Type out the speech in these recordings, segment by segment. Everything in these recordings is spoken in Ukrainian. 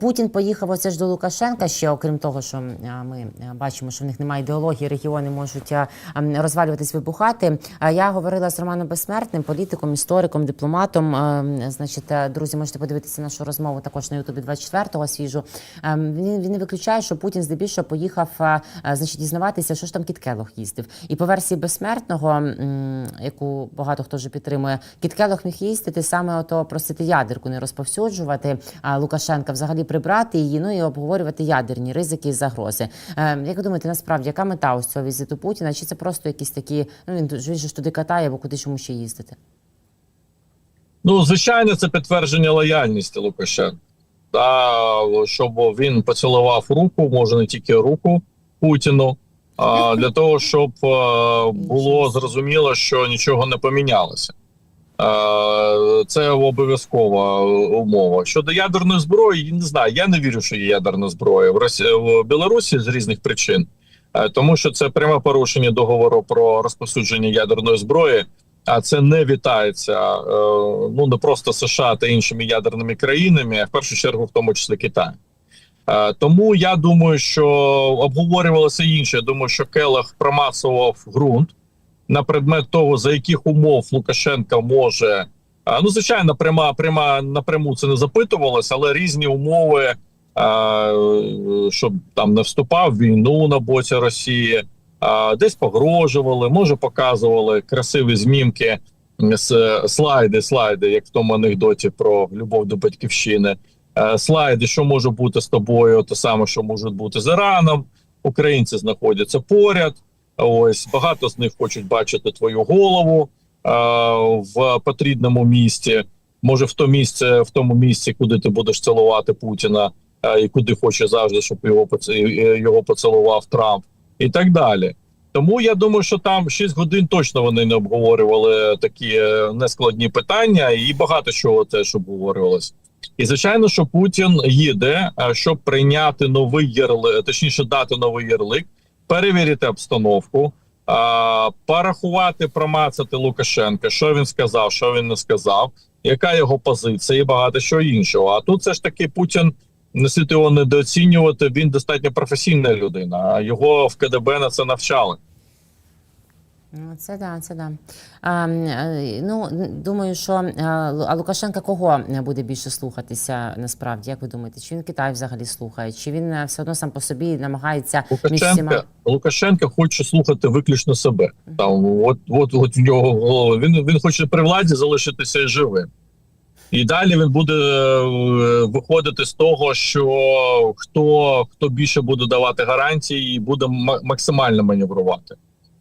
Путін поїхав оце ж до Лукашенка. Ще окрім того, що ми бачимо, що в них немає ідеології, регіони можуть розвалюватись, вибухати. Я говорила з Романом Безсмертним, політиком, істориком, дипломатом. Значить, е, друзі, можете подивитися нашу розмову також на Ютубі 24-го свіжу. Він, він не виключає, що Путін здебільшого поїхав значить, дізнаватися, що ж там Кіт Келох їздив. І по версії безсмертного, яку багато хто вже підтримує, Кіт Келох міг їздити саме ото просити ядерку, не розповсюджувати. А Лукашенка взагалі прибрати її, ну і обговорювати ядерні ризики і загрози. Е, як ви думаєте, насправді яка мета ось цього візиту Путіна? Чи це просто якісь такі? Ну він він ж туди катає, або куди чому ще їздити? Ну, звичайно, це підтвердження лояльності Лукашенка. Та, щоб він поцілував руку, може не тільки руку Путіну, а для того, щоб е, було зрозуміло, що нічого не помінялося. Е, Це обов'язкова умова. Щодо ядерної зброї, не знаю. Я не вірю, що є ядерна зброя в Росії в Білорусі з різних причин, Е, тому що це пряме порушення договору про розповсюдження ядерної зброї. А це не вітається е, ну не просто США та іншими ядерними країнами, а в першу чергу, в тому числі Китай. Тому я думаю, що обговорювалося інше. Я думаю, що Келех промацував ґрунт на предмет того, за яких умов Лукашенка може. Ну, звичайно, пряма, пряма напряму це не запитувалося, але різні умови, щоб там не вступав в війну на боці Росії, десь погрожували, може показували красиві змімки, слайди, слайди, як в тому анекдоті про любов до батьківщини. Слайди, що може бути з тобою, те саме, що може бути з Іраном. Українці знаходяться поряд. Ось багато з них хочуть бачити твою голову е, в потрібному місці. Може, в то місце, в тому місці, куди ти будеш цілувати Путіна, е, і куди хоче завжди, щоб його його поцілував Трамп, і так далі. Тому я думаю, що там 6 годин точно вони не обговорювали такі е, нескладні питання, і багато чого теж обговорювалось. І звичайно, що Путін їде, е, щоб прийняти новий ярлик, точніше дати новий ярлик, перевірити обстановку, а, порахувати, промацати Лукашенка, що він сказав, що він не сказав, яка його позиція і багато що іншого. А тут все ж таки Путін не слід його недооцінювати. Він достатньо професійна людина. Його в КДБ на це навчали. Ну, це да, це да. А, е, ну, думаю, що а, Лукашенка кого буде більше слухатися насправді? Як ви думаєте? Чи він Китай взагалі слухає? Чи він е, все одно сам по собі намагається між всіма? Лукашенка, Лукашенка хоче слухати виключно себе. Там от, от, от в нього голова. Він він хоче при владі залишитися живим. І далі він буде е, виходити з того, що хто хто більше буде давати гарантії і буде максимально маневрувати.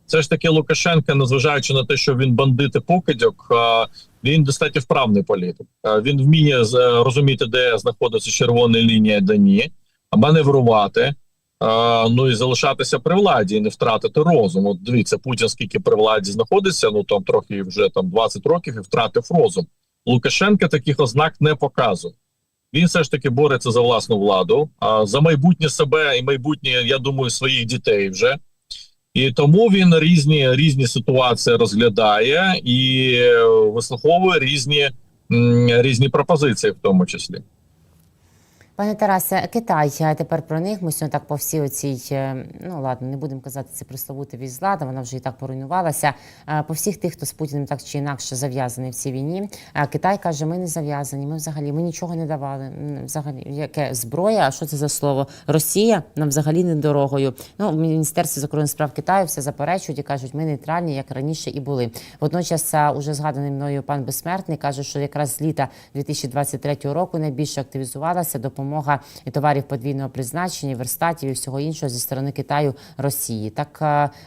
Це ж таки Лукашенка, незважаючи на те, що він бандит і покидьок, він достатньо вправний політик. Він вміє розуміти, де знаходиться червона лінія, де ні, маневрувати. Ну і залишатися при владі і не втратити розум. От дивіться, Путін скільки при владі знаходиться, ну там трохи вже там 20 років і втратив розум. Лукашенка таких ознак не показує. Він все ж таки бореться за власну владу, а за майбутнє себе і майбутнє, я думаю, своїх дітей вже. І тому він різні різні ситуації розглядає і е, вислуховує різні, різні пропозиції, в тому числі. Пане Тарасе, Китай, а тепер про них. Ми сьогодні так по всій оцій, е, ну ладно, не будемо казати це присловути вісь влада, вона вже і так поруйнувалася. Е, По всіх тих, хто з Путіним так чи інакше зав'язаний в цій війні. Е, Китай каже, ми не зав'язані, ми взагалі ми нічого не давали. Взагалі, яке зброя? А що це за слово? Росія нам взагалі не дорогою. Ну, в Міністерстві закордонних справ Китаю все заперечують і кажуть, ми нейтральні, як раніше і були. Водночас, уже згаданий мною пан Безсмертний каже, що якраз з літа 2023 року найбільше активізувалася допомога і товарів подвійного призначення, верстатів і всього іншого зі сторони Китаю Росії. Так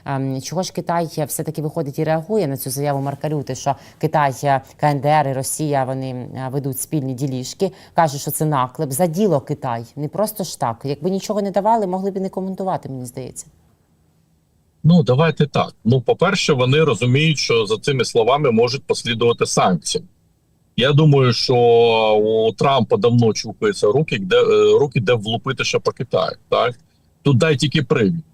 ем, чого ж Китай все таки виходить і реагує на цю заяву Марка Рюти, що Китай, е, КНДР і Росія вони е, ведуть спільні діліжки, каже, що це наклеп за діло Китай, не просто ж так. Якби нічого не давали, могли б не коментувати. Мені здається. Ну давайте так. Ну, по-перше, вони розуміють, що за цими словами можуть послідувати санкції. Я думаю, що у Трампа давно чухаються руки, де е, руки, де влупити ще по Китаю. Так тут дай тільки привід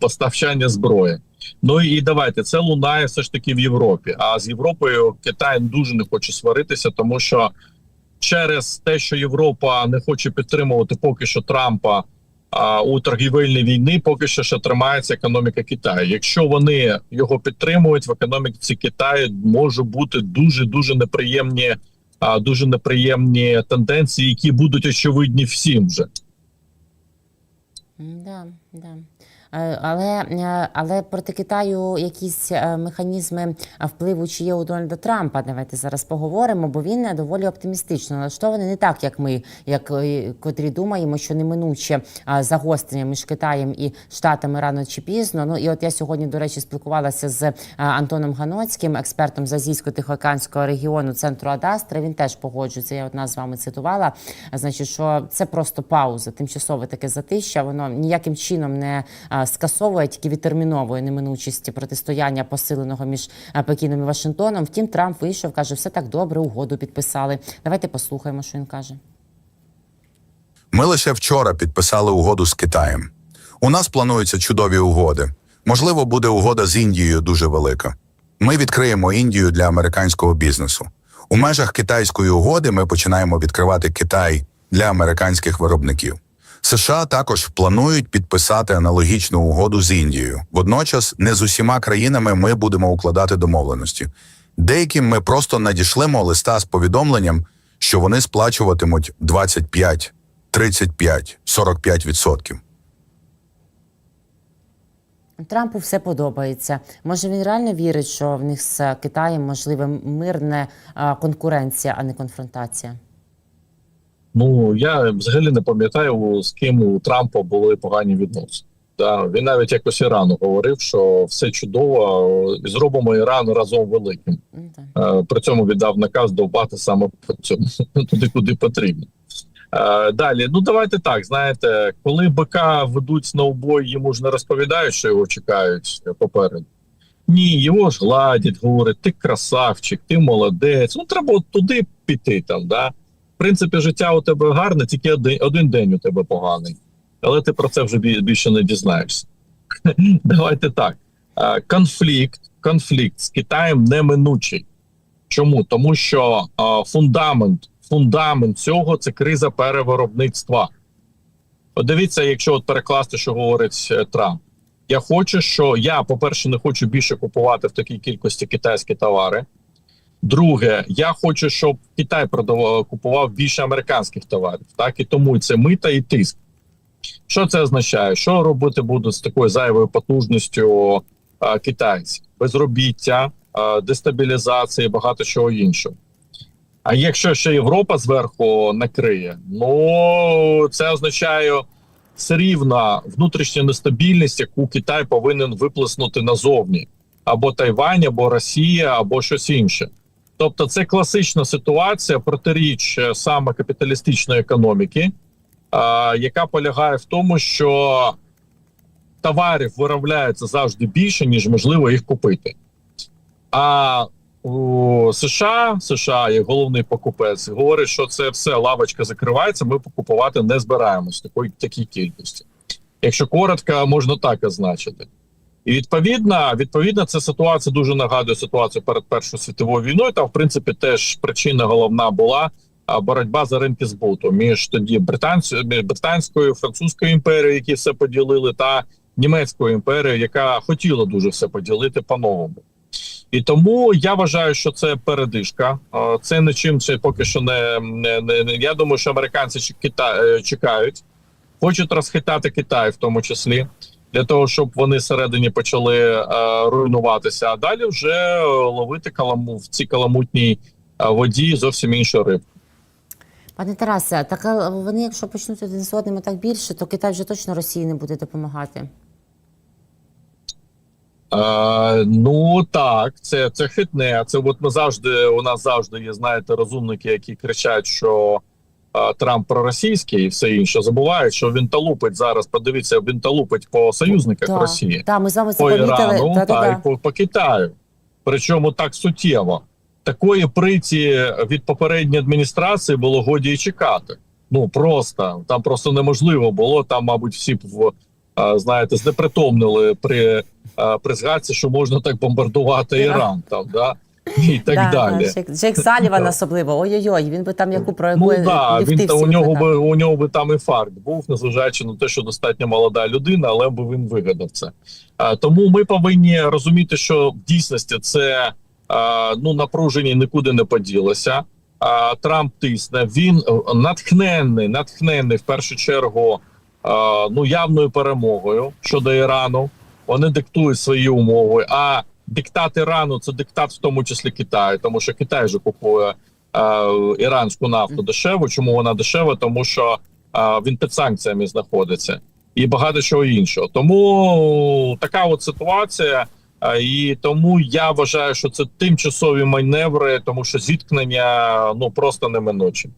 поставчання зброї. Ну і давайте це лунає все ж таки в Європі. А з Європою Китай дуже не хоче сваритися, тому що через те, що Європа не хоче підтримувати поки що Трампа у торгівельній війни поки що ще тримається економіка Китаю. Якщо вони його підтримують, в економіці Китаю може бути дуже дуже неприємні, а, дуже неприємні тенденції, які будуть очевидні всім вже. Да, да. Е, Але, е, але проти Китаю якісь е, механізми впливу чи є у Дональда Трампа. Давайте зараз поговоримо, бо він доволі оптимістично налаштований не так, як ми, як котрі думаємо, що неминуче загострення між Китаєм і Штатами рано чи пізно. Ну і от я сьогодні, до речі, спілкувалася з Антоном Ганоцьким, експертом з азійсько-тихоокеанського регіону центру Адастра. Він теж погоджується. Я одна з вами цитувала. Значить, що це просто пауза, тимчасове таке затища. Воно ніяким чином не скасовує, тільки відтерміновує неминучість протистояння посиленого між Пекіном і Вашингтоном. Втім, Трамп вийшов, каже, все так добре, угоду підписали. Давайте послухаємо, що він каже. Ми лише вчора підписали угоду з Китаєм. У нас плануються чудові угоди. Можливо, буде угода з Індією дуже велика. Ми відкриємо Індію для американського бізнесу. У межах китайської угоди ми починаємо відкривати Китай для американських виробників. США також планують підписати аналогічну угоду з Індією. Водночас, не з усіма країнами ми будемо укладати домовленості. Деяким ми просто надішлемо листа з повідомленням, що вони сплачуватимуть 25 35-45 відсотків. Трампу все подобається. Може, він реально вірить, що в них з Китаєм можливе мирна конкуренція, а не конфронтація. Ну я взагалі не пам'ятаю, з ким у Трампа були погані відносини. Да, він навіть якось Ірану говорив, що все чудово, зробимо Іран разом великим. Ну, так. Е, При цьому віддав наказ довбати саме по цьому туди, куди потрібно. Е, Далі, ну давайте так. Знаєте, коли бика ведуть на убой, йому ж не розповідають, що його чекають попереду. Ні, його ж гладять, говорять, ти красавчик, ти молодець. Ну треба от туди піти там. Да? Принципі, життя у тебе гарне, тільки один, один день у тебе поганий. Але ти про це вже більше не дізнаєшся. Давайте так. Е, Конфлікт, конфлікт з Китаєм неминучий. Чому? Тому що е, фундамент, фундамент цього це криза перевиробництва. Подивіться, якщо от перекласти, що говорить е, Трамп. Я хочу, що я, по-перше, не хочу більше купувати в такій кількості китайські товари. Друге, я хочу, щоб Китай продавав купував більше американських товарів. Так і тому це мита і тиск. Що це означає? Що робити будуть з такою зайвою потужністю а, китайці? Безробіття, а, дестабілізація багато чого іншого. А якщо ще Європа зверху накриє, ну це означає все внутрішня нестабільність, яку Китай повинен виплеснути назовні, або Тайвань, або Росія, або щось інше. Тобто, це класична ситуація протиріч е, саме капіталістичної економіки, а, яка полягає в тому, що товарів виробляється завжди більше, ніж можливо їх купити. А у США, США, як головний покупець, говорить, що це все лавочка закривається. Ми покупувати не збираємось такої такій кількості. Якщо коротко, можна так означити. І відповідно, відповідно, ця ситуація дуже нагадує ситуацію перед Першою світовою війною. Там, в принципі, теж причина головна була боротьба за ринки збуту між тоді британською, між британською, французькою імперією, які все поділили, та німецькою імперією, яка хотіла дуже все поділити по-новому. І тому я вважаю, що це передишка. Це нічим ще поки що не, не, не, я думаю, що американці е, чекають, хочуть розхитати Китай, в тому числі, для того, щоб вони всередині почали е, руйнуватися. А далі вже е, ловити каламу в цій каламутній е, воді зовсім іншу рибу. Пане Тарасе, так вони, якщо почнуть один з одним так більше, то Китай вже точно Росії не буде допомагати. Е, ну так, це, це хитне. Це от ми завжди у нас завжди є, знаєте, розумники, які кричать, що Трамп проросійський і все інше. Забувають, що він талупить зараз. Подивіться, він талупить по союзниках Так, Росії, Так, ми з вами по. Ірану Та, та, та, та. і по, по Китаю. Причому так суттєво. Такої приті від попередньої адміністрації було годі і чекати. Ну просто там просто неможливо було. Там, мабуть, всі в знаєте, знепритомнили при, при згадці, що можна так бомбардувати. Іран. Там да і так Да, далі. Джек, Джек Саліван особливо. Ой-ой-ой, він би там яку про Ну да, він та у нього би у нього би там інфаркт був, незважаючи на те, що достатньо молода людина, але би він вигадав це. А, тому ми повинні розуміти, що в дійсності це а, ну напруження нікуди не поділося. А, Трамп тисне. Він е, натхненний, натхненний в першу чергу а, ну явною перемогою щодо Ірану. Вони диктують свої умови. А диктат Ірану це диктат, в тому числі Китаю, тому що Китай же купує е, іранську нафту дешево. Чому вона дешева? Тому що е, він під санкціями знаходиться і багато чого іншого. Тому така от ситуація. е, І тому я вважаю, що це тимчасові маневри, тому що зіткнення ну просто неминучі.